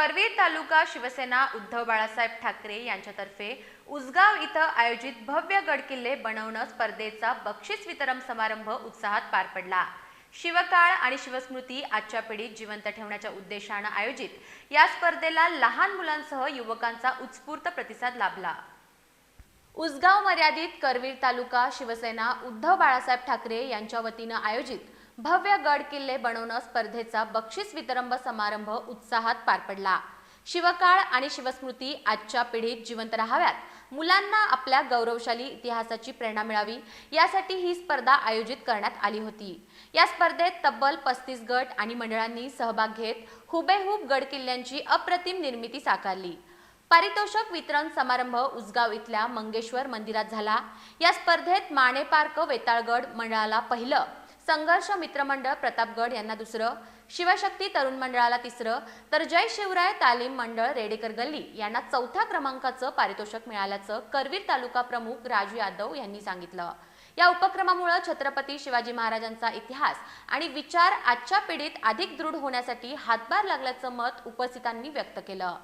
करवीर तालुका शिवसेना उद्धव बाळासाहेब ठाकरे यांच्यातर्फे उसगाव इथं आयोजित भव्य गडकिल्ले बनवणं स्पर्धेचा बक्षीस वितरण समारंभ उत्साहात पार पडला. शिवकाळ आणि शिवस्मृती आजच्या पिढीत जिवंत ठेवण्याच्या उद्देशानं आयोजित या स्पर्धेला लहान मुलांसह युवकांचा उत्स्फूर्त प्रतिसाद लाभला. उसगाव मर्यादित करवीर तालुका शिवसेना उद्धव बाळासाहेब ठाकरे यांच्या वतीनं आयोजित भव्य गड किल्ले बनवणं स्पर्धेचा बक्षीस वितरंभ समारंभ उत्साहात पार पडला. शिवकाळ आणि शिवस्मृती आजच्या पिढीत जिवंत राहाव्यात. मुलांना आपल्या गौरवशाली इतिहासाची प्रेरणा मिळावी यासाठी ही स्पर्धा आयोजित करण्यात आली होती. या स्पर्धेत तब्बल पस्तीस गट आणि मंडळांनी सहभाग घेत हुबेहूब गड किल्ल्यांची अप्रतिम निर्मिती साकारली. पारितोषिक वितरण समारंभ उसगाव इथल्या मंगेश्वर मंदिरात झाला. या स्पर्धेत माने पार्क वेताळगड मंडळाला पहिलं संघर्ष मित्रमंडळ प्रतापगड यांना दुसरं शिवशक्ती तरुण मंडळाला तिसरं तर जय शिवराय तालीम मंडळ रेडेकर गल्ली यांना चौथ्या क्रमांकाचं पारितोषिक मिळाल्याचं करवीर तालुका प्रमुख राजू यादव यांनी सांगितलं. या उपक्रमामुळे छत्रपती शिवाजी महाराजांचा इतिहास आणि विचार आजच्या पिढीत अधिक दृढ होण्यासाठी हातभार लागल्याचं मत उपस्थितांनी व्यक्त केलं.